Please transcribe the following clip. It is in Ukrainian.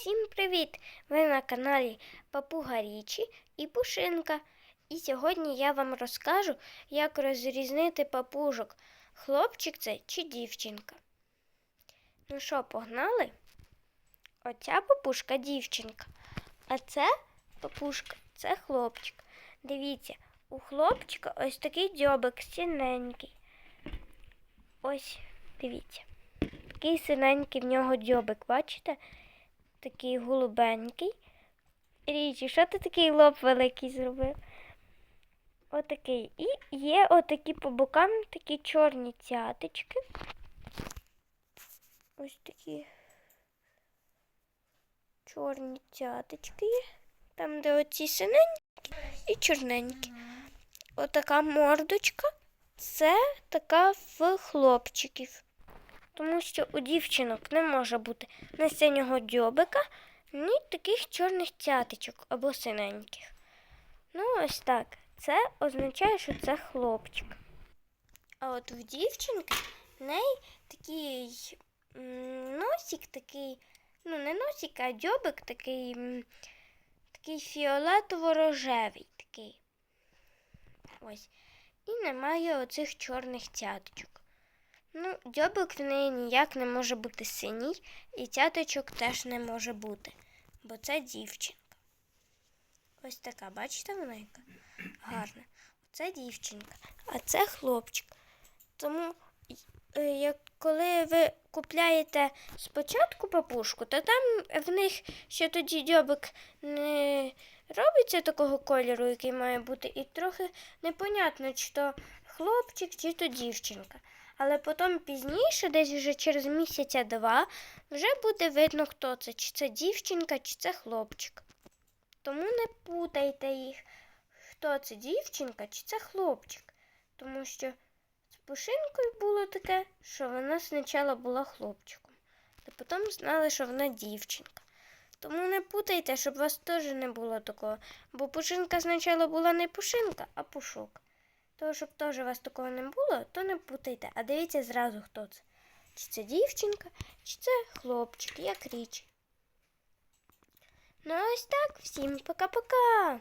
Всім привіт! Ви на каналі Папуга Річі і Пушинка. І сьогодні я вам розкажу, як розрізнити папужок. Хлопчик це чи дівчинка. Ну що, погнали? Оця папушка дівчинка, а це папушка це хлопчик. Дивіться, у хлопчика ось такий дзьобик синенький. Ось, дивіться. Такий синенький в нього дзьобик, бачите? Такий голубенький. Річі, що ти такий лоб великий зробив? Отакий. І є отакі по бокам такі чорні цяточки. Ось такі чорні цяточки є. Там, де оці синенькі і чорненькі. Отака мордочка. Це така в хлопчиків. Тому що у дівчинок не може бути ні синього дзьобика, ні таких чорних цяточок або синеньких. Ну, ось так. Це означає, що це хлопчик. А от в дівчинки в неї такий носик такий, ну не носик, а дзьобик такий, такий фіолетово-рожевий такий. Ось. І немає оцих чорних цяточок. Ну, дзьобик в неї ніяк не може бути синій, і цяточок теж не може бути, бо це дівчинка. Ось така, бачите, вона яка гарна. Це дівчинка, а це хлопчик. Тому, е, як коли ви купляєте спочатку папушку, то там в них ще тоді дзьобик не робиться такого кольору, який має бути, і трохи непонятно, чи то хлопчик, чи то дівчинка. Але потім пізніше, десь вже через місяця два, вже буде видно, хто це, чи це дівчинка, чи це хлопчик. Тому не путайте їх, хто це дівчинка, чи це хлопчик. Тому що з пушинкою було таке, що вона спочатку була хлопчиком, а потім знали, що вона дівчинка. Тому не путайте, щоб у вас теж не було такого. Бо пушинка спочатку була не пушинка, а пушок. То, щоб теж у вас такого не було, то не путайте, а дивіться зразу, хто це. Чи це дівчинка, чи це хлопчик, як річ. Ну ось так, всім пока-пока.